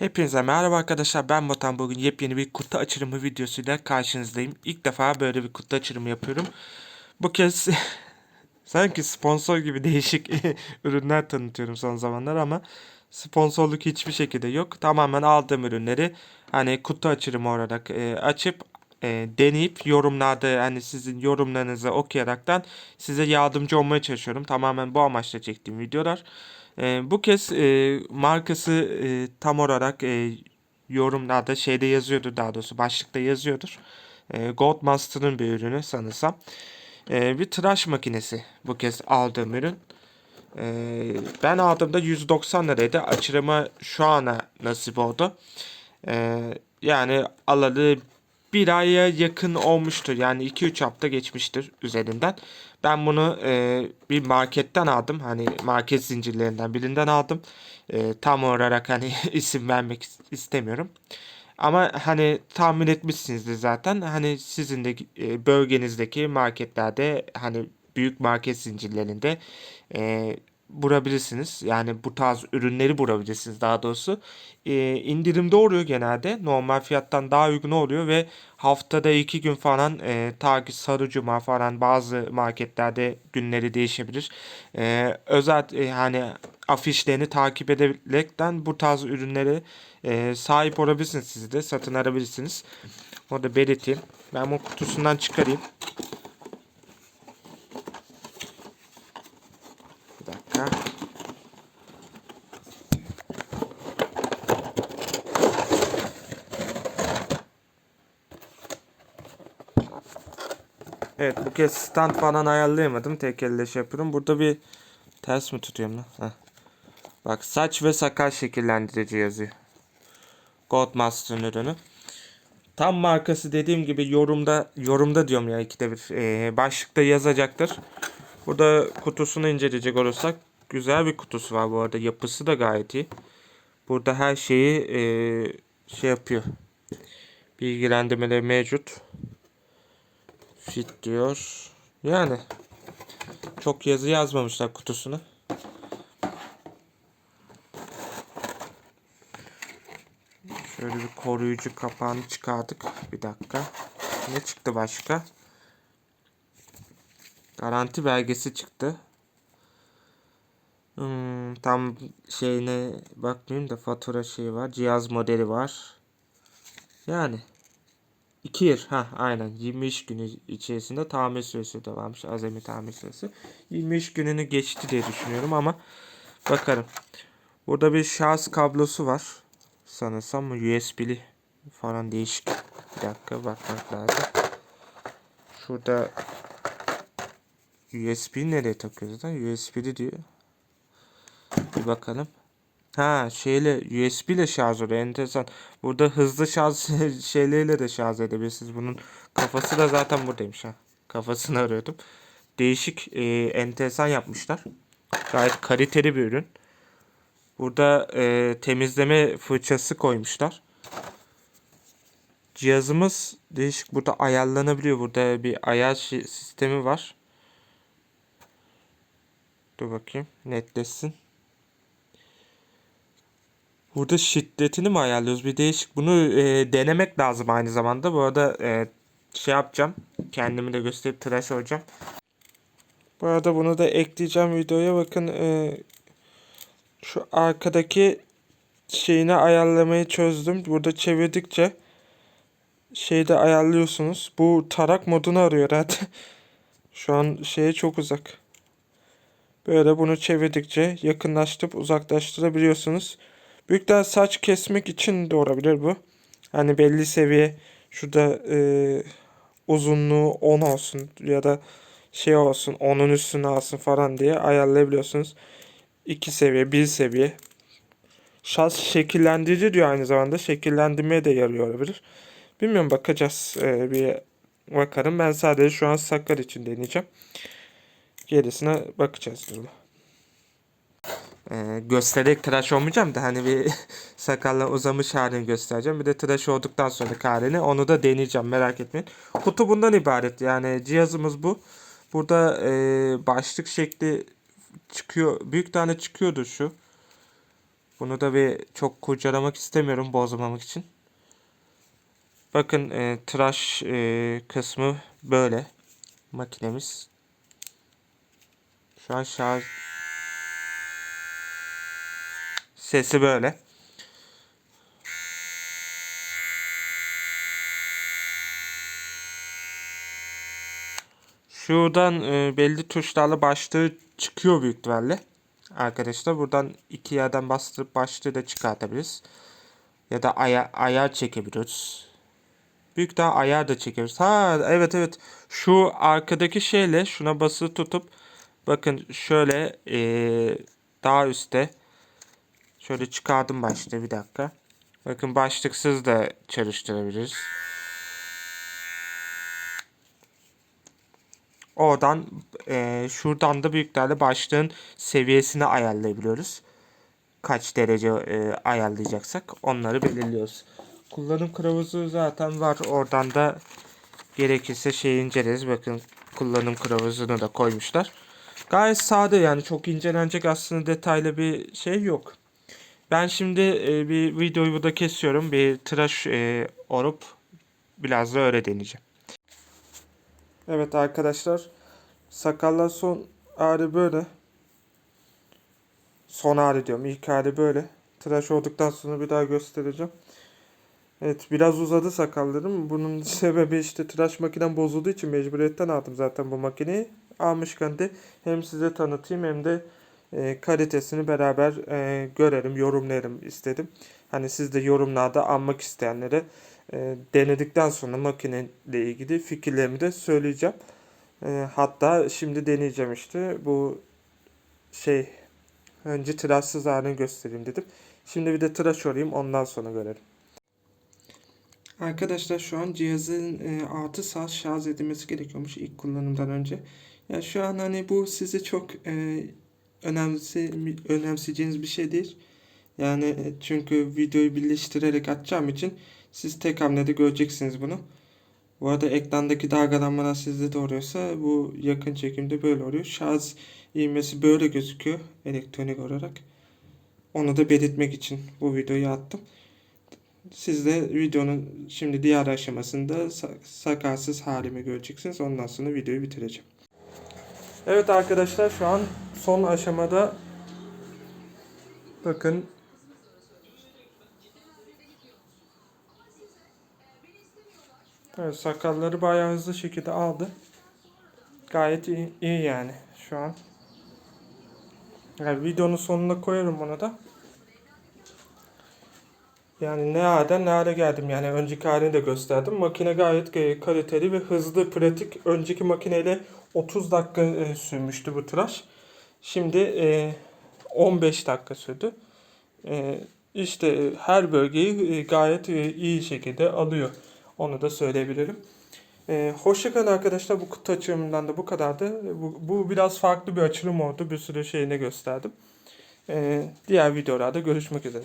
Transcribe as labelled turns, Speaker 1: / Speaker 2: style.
Speaker 1: Hepinize merhaba arkadaşlar ben Botan bugün yepyeni bir kutu açılımı videosuyla karşınızdayım. İlk defa böyle bir kutu açılımı yapıyorum. Bu kez sanki sponsor gibi değişik ürünler tanıtıyorum son zamanlar ama sponsorluk hiçbir şekilde yok. Tamamen aldığım ürünleri hani kutu açılımı olarak e, açıp e, deneyip yorumlarda hani sizin yorumlarınızı okuyaraktan size yardımcı olmaya çalışıyorum. Tamamen bu amaçla çektiğim videolar. E, bu kez e, markası e, tam olarak e, yorumlarda şeyde yazıyordur daha doğrusu başlıkta yazıyordur. E, Goldmaster'ın bir ürünü sanırsam. E, bir tıraş makinesi bu kez aldığım ürün. E, ben aldığımda 190 liraydı. Açılımı şu ana nasip oldu. E, yani alalı bir aya yakın olmuştur. Yani 2-3 hafta geçmiştir üzerinden. Ben bunu e, bir marketten aldım. Hani market zincirlerinden birinden aldım. E, tam olarak hani isim vermek istemiyorum. Ama hani tahmin etmişsinizdir zaten. Hani sizin de e, bölgenizdeki marketlerde hani büyük market zincirlerinde e, bulabilirsiniz. Yani bu tarz ürünleri bulabilirsiniz daha doğrusu. E, indirimde oluyor genelde. Normal fiyattan daha uygun oluyor ve haftada iki gün falan e, ta ki sarı cuma falan bazı marketlerde günleri değişebilir. E, özel e, hani afişlerini takip ederekten bu tarz ürünleri e, sahip olabilirsiniz siz de satın alabilirsiniz. Orada belirteyim. Ben bu kutusundan çıkarayım. Dakika. Evet bu kez stand falan ayarlayamadım. Tek şey yapıyorum. Burada bir ters mi tutuyorum lan? Heh. Bak saç ve sakal şekillendirici yazıyor. Goldmaster'ın ürünü. Tam markası dediğim gibi yorumda yorumda diyorum ya ikide bir ee, başlıkta yazacaktır. Burada kutusunu inceleyecek olursak güzel bir kutusu var bu arada. Yapısı da gayet iyi. Burada her şeyi ee, şey yapıyor. Bilgilendirmeleri mevcut. Fit diyor. Yani çok yazı yazmamışlar kutusuna. Şöyle bir koruyucu kapağını çıkardık. Bir dakika. Ne çıktı başka? Garanti belgesi çıktı. Hmm, tam şeyine bakmayayım da fatura şeyi var. Cihaz modeli var. Yani 2 yıl. Ha aynen. 23 günü içerisinde tamir süresi de varmış. Azami tamir süresi. 23 gününü geçti diye düşünüyorum ama bakarım. Burada bir şarj kablosu var. Sanırsam USB'li falan değişik. Bir dakika bakmak lazım. Şurada USB nereye takıyoruz lan? USB'li diyor. Bir bakalım. Ha şeyle USB ile şarj oluyor. Enteresan. Burada hızlı şarj şeyleriyle de şarj edebilirsiniz. Bunun kafası da zaten buradaymış ha. Kafasını arıyordum. Değişik e, enteresan yapmışlar. Gayet kaliteli bir ürün. Burada e, temizleme fırçası koymuşlar. Cihazımız değişik. Burada ayarlanabiliyor. Burada bir ayar sistemi var. Dur bakayım. Netleşsin. Burada şiddetini mi ayarlıyoruz? Bir değişik. Bunu e, denemek lazım aynı zamanda. Bu arada e, şey yapacağım. Kendimi de gösterip tıraş olacağım. Bu arada bunu da ekleyeceğim videoya. Bakın e, şu arkadaki şeyini ayarlamayı çözdüm. Burada çevirdikçe şeyde ayarlıyorsunuz. Bu tarak modunu arıyor herhalde. Şu an şeye çok uzak. Böyle bunu çevirdikçe yakınlaştırıp uzaklaştırabiliyorsunuz. Büyükler saç kesmek için de olabilir bu. Hani belli seviye şurada e, uzunluğu 10 olsun ya da şey olsun 10'un üstüne alsın falan diye ayarlayabiliyorsunuz. 2 seviye, 1 seviye. Şans şekillendirici diyor aynı zamanda. Şekillendirmeye de yarıyor olabilir. Bilmiyorum bakacağız. Ee, bir bakarım. Ben sadece şu an sakal için deneyeceğim. Gerisine bakacağız duruma. Ee, göstererek tıraş olmayacağım da hani bir sakalla uzamış halini göstereceğim. Bir de tıraş olduktan sonra halini onu da deneyeceğim merak etmeyin. Kutu bundan ibaret yani cihazımız bu. Burada e, başlık şekli çıkıyor. Büyük tane çıkıyordu şu. Bunu da bir çok kurcalamak istemiyorum bozmamak için. Bakın e, tıraş e, kısmı böyle makinemiz. Şu an şarj sesi böyle. Şuradan e, belli tuşlarla başlığı çıkıyor büyük ihtimalle. Arkadaşlar buradan iki yerden bastırıp başlığı da çıkartabiliriz. Ya da aya ayar çekebiliyoruz. Büyük daha ayar da çekebiliriz. Ha evet evet. Şu arkadaki şeyle şuna basılı tutup bakın şöyle e, daha üstte şöyle çıkardım başlığı bir dakika. Bakın başlıksız da çalıştırabiliriz. Oradan e, şuradan da büyüklerle başlığın seviyesini ayarlayabiliyoruz. Kaç derece e, ayarlayacaksak onları belirliyoruz. Kullanım kılavuzu zaten var. Oradan da gerekirse şey inceleriz. Bakın kullanım kılavuzunu da koymuşlar. Gayet sade yani çok incelenecek aslında detaylı bir şey yok. Ben şimdi e, bir videoyu burada kesiyorum. Bir tıraş e, orup biraz da öyle deneyeceğim. Evet arkadaşlar. Sakallar son hali böyle. Son hali diyorum. İlk hali böyle. Tıraş olduktan sonra bir daha göstereceğim. Evet biraz uzadı sakallarım. Bunun sebebi işte tıraş makinem bozulduğu için mecburiyetten aldım zaten bu makineyi. Almışken de hem size tanıtayım hem de e, kalitesini beraber e, görelim, yorumlayalım istedim. Hani siz de yorumlarda almak isteyenlere e, denedikten sonra makineyle ilgili fikirlerimi de söyleyeceğim. E, hatta şimdi deneyeceğim işte bu şey önce tıraşsız halini göstereyim dedim. Şimdi bir de tıraş olayım ondan sonra görelim. Arkadaşlar şu an cihazın e, 6 saat şarj edilmesi gerekiyormuş ilk kullanımdan önce. Ya şu an hani bu size çok e, önemsi önemseyeceğiniz bir şey değil. Yani e, çünkü videoyu birleştirerek atacağım için siz tek hamlede göreceksiniz bunu. Bu arada ekrandaki dalgalanmalar sizde de oluyorsa bu yakın çekimde böyle oluyor. Şarj ivmesi böyle gözüküyor elektronik olarak. Onu da belirtmek için bu videoyu attım. Siz de videonun şimdi diğer aşamasında sa- sakarsız halimi göreceksiniz. Ondan sonra videoyu bitireceğim. Evet arkadaşlar şu an son aşamada bakın Evet, sakalları bayağı hızlı şekilde aldı. Gayet iyi, iyi yani şu an. Yani videonun sonuna koyarım onu da. Yani ne hale ne hale geldim yani önceki halini de gösterdim. Makine gayet e, kaliteli ve hızlı, pratik. Önceki makineyle 30 dakika e, sürmüştü bu tıraş. Şimdi e, 15 dakika sürdü. E, işte her bölgeyi e, gayet e, iyi şekilde alıyor. Onu da söyleyebilirim. E, Hoşçakalın arkadaşlar. Bu kutu açılımından da bu kadardı. Bu, bu biraz farklı bir açılım oldu. Bir sürü şeyini gösterdim. E, diğer videolarda görüşmek üzere.